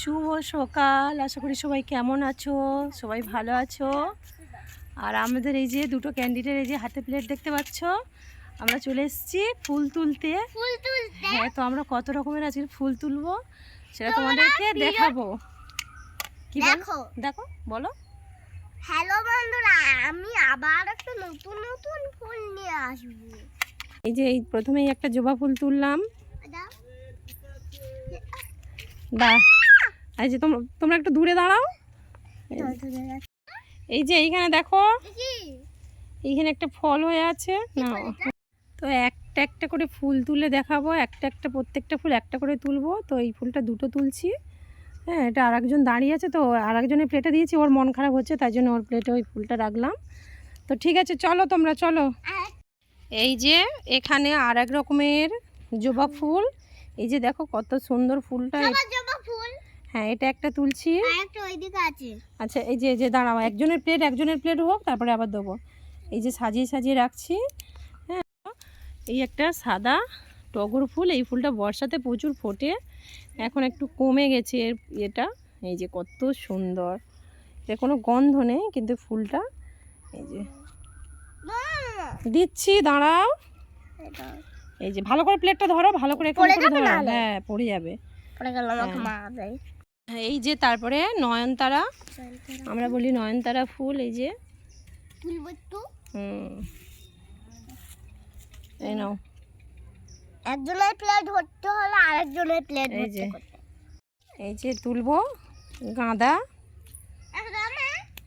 শুভ সকাল। আশা করি সবাই কেমন আছো? সবাই ভালো আছো? আর আমাদের এই যে দুটো ক্যান্ডিডেট এই যে হাতে প্লেট দেখতে পাচ্ছ? আমরা চলে এসেছি ফুল তুলতে। হ্যাঁ তো আমরা কত রকমের আজকে ফুল তুলবো? সেটা তোমাদেরকে দেখাবো। কি বল? দেখো। দেখো বলো। হ্যালো বন্ধুরা আমি আবার একটা নতুন নতুন ফুল নিয়ে আসব। এই যে এই প্রথমেই একটা জবা ফুল তুললাম। দাও। এই যে তোমরা তোমরা একটু দূরে দাঁড়াও। এই যে এইখানে দেখো। এইখানে একটা ফল হয়ে আছে। না তো একটা একটা করে ফুল তুলে দেখাবো। একটা একটা প্রত্যেকটা ফুল একটা করে তুলবো। তো এই ফুলটা দুটো তুলছি। হ্যাঁ এটা আর একজন দাঁড়িয়ে আছে তো আর একজনের প্লেটে দিয়েছি। ওর মন খারাপ হচ্ছে তাই জন্য ওর প্লেটে ওই ফুলটা রাখলাম। তো ঠিক আছে চলো তোমরা চলো। এই যে এখানে আর এক রকমের জবা ফুল। এই যে দেখো কত সুন্দর ফুলটা। হ্যাঁ এটা একটা তুলছি। একটা ওইদিকে আছে। আচ্ছা এই যে যে দাঁড়াও একজনের প্লেট একজনের প্লেট হোক তারপরে আবার দেবো। এই যে সাজিয়ে সাজিয়ে রাখছি। হ্যাঁ এই একটা সাদা টগর ফুল এই ফুলটা বর্ষাতে প্রচুর ফোটে। এখন একটু কমে গেছে এর এটা। এই যে কত সুন্দর। এর কোনো গন্ধ নেই কিন্তু ফুলটা এই যে। দিচ্ছি দাঁড়াও। এই যে ভালো করে প্লেটটা ধরো ভালো করে হ্যাঁ পড়ে যাবে। পড়ে গেল আমাকে। মা দেয় এই যে তারপরে নয়নতারা আমরা বলি নয়নতারা ফুল এই যে। হুম। এই নাও। একজনের প্লেট ধরতে হলে আরেকজনের প্লেট এই যে। এই যে তুলবো গাঁদা।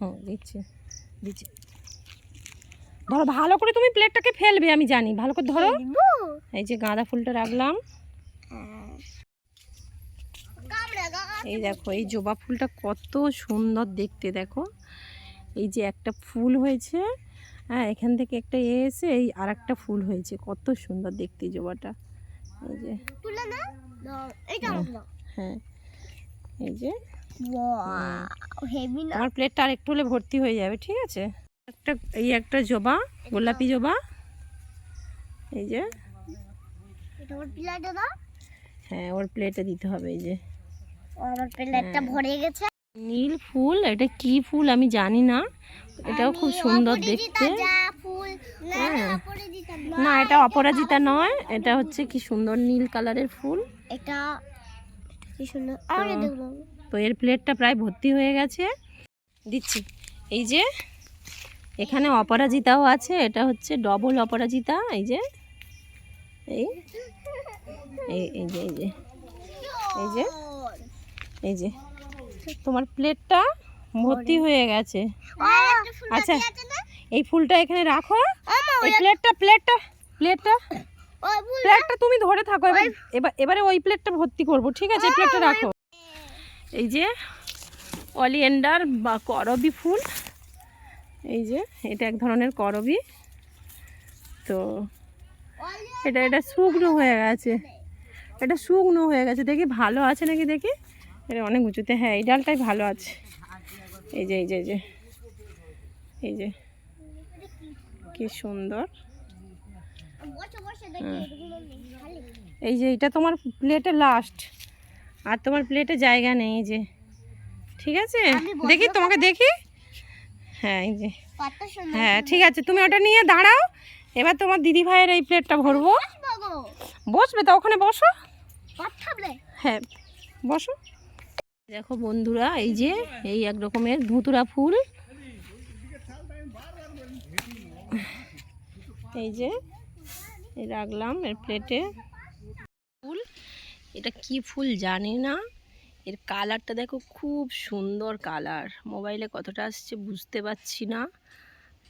হুম দিচ্ছি দিচ্ছি। ধরো ভালো করে তুমি প্লেটটাকে ফেলবে আমি জানি। ভালো করে ধরো। এই যে গাঁদা ফুলটা রাখলাম। গা- এই দেখো এই জবা ফুলটা কত সুন্দর দেখতে দেখো। এই যে একটা ফুল হয়েছে হ্যাঁ এখান থেকে একটা এ এসে এই আর একটা ফুল হয়েছে কত সুন্দর দেখতে জবাটা। এই যে দাও হ্যাঁ এই যে। আমার প্লেটটা আর একটু হলে ভর্তি হয়ে যাবে ঠিক আছে? একটা এই একটা জবা গোলাপি জবা এই যে। হ্যাঁ ওর প্লেটে দিতে হবে এই যে। আমার প্লেটটা ভরে গেছে। নীল ফুল এটা কি ফুল আমি জানি না। এটাও খুব সুন্দর দেখতে। না হ্যাঁ। না এটা অপরাজিতা নয় এটা হচ্ছে কি সুন্দর নীল কালারের ফুল। এটা কি সুন্দর। তো- এর প্লেটটা প্রায় ভর্তি হয়ে গেছে। দিচ্ছি। এই যে এখানে অপরাজিতাও আছে এটা হচ্ছে ডবল অপরাজিতা এই যে। এই এই এই যে এই যে। এই যে। এই যে তোমার প্লেটটা ভর্তি হয়ে গেছে। আচ্ছা এই ফুলটা এখানে রাখো। এই প্লেটটা প্লেটটা প্লেটটা প্লেটটা তুমি ধরে থাকো এবার এবার এবারে ওই প্লেটটা ভর্তি করব ঠিক আছে? প্লেটটা রাখো। এই যে অলিয়েন্ডার বা করবি ফুল। এই যে এটা এক ধরনের করবি। তো এটা এটা শুকনো হয়ে গেছে। এটা শুকনো হয়ে গেছে। দেখি ভালো আছে নাকি দেখি? এটা অনেক উঁচুতে হ্যাঁ এই ডালটাই ভালো আছে। এই যে এই যে এই যে এই যে কি সুন্দর। খালি এই যে এটা তোমার প্লেটে লাস্ট আর তোমার প্লেটে জায়গা নেই এই যে ঠিক আছে? দেখি তোমাকে দেখি? হ্যাঁ এই যে। হ্যাঁ ঠিক আছে তুমি ওটা নিয়ে দাঁড়াও এবার তোমার দিদি ভাইয়ের এই প্লেটটা ভরবো। বসবে তো ওখানে বসো। হ্যাঁ বসো। দেখো বন্ধুরা, এই যে এই এক রকমের ধুতুরা ফুল। এই যে রাখলাম এর প্লেটে ফুল, এটা কি ফুল জানি না। এর কালারটা দেখো খুব সুন্দর কালার মোবাইলে কতটা আসছে বুঝতে পারছি না।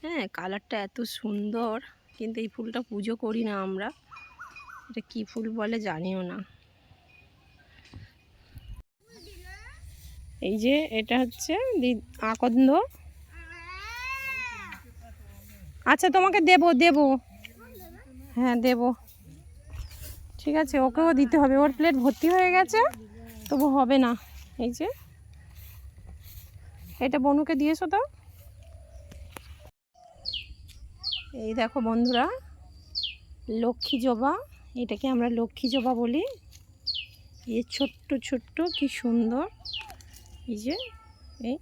হ্যাঁ কালারটা এত সুন্দর, কিন্তু এই ফুলটা পুজো করি না আমরা। এটা কি ফুল বলে জানিও না। এই যে এটা হচ্ছে আকন্দ। আচ্ছা তোমাকে দেবো দেবো। হ্যাঁ দেবো। ঠিক আছে, ওকেও দিতে হবে। ওর প্লেট ভর্তি হয়ে গেছে, তবু হবে না। এই যে। এটা বনুকে দিয়েছ তো? এই দেখো বন্ধুরা, লক্ষ্মী জবা। এটাকে আমরা লক্ষ্মী জবা বলি। এ ছোট্ট ছোট্ট, কি সুন্দর। এই যে এই।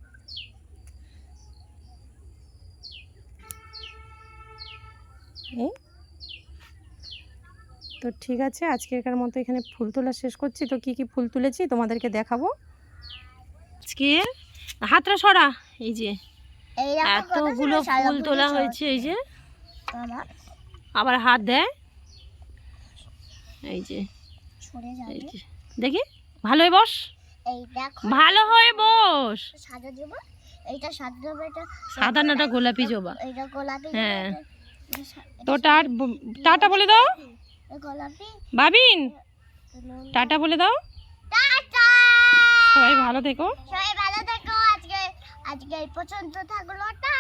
এই। তো ঠিক আছে আজকেরকার মতো এখানে ফুল তোলা শেষ করছি। তো কি কি ফুল তুলেছি তোমাদেরকে দেখাবো। আজকে হাতটা সরা এই যে। এতগুলো ফুল তোলা হয়েছে। এই যে। আবার হাত দেয়। এই যে। দেখি ভালোই বস। ভালো হয়ে বস। সাদা জবা এইটা সাদা জবা এটা সাদা নাটা গোলাপি জবা। এইটা গোলাপি হ্যাঁ। এটা- এটা তো টার টাটা বলে দাও। বাবিন গোলাপি। ভাবিন টাটা বলে দাও। টাটা! সবাই ভালো থেকো। সবাই ভালো থেকো। আজকে আজকে এই পর্যন্ত থাকল। টাটা।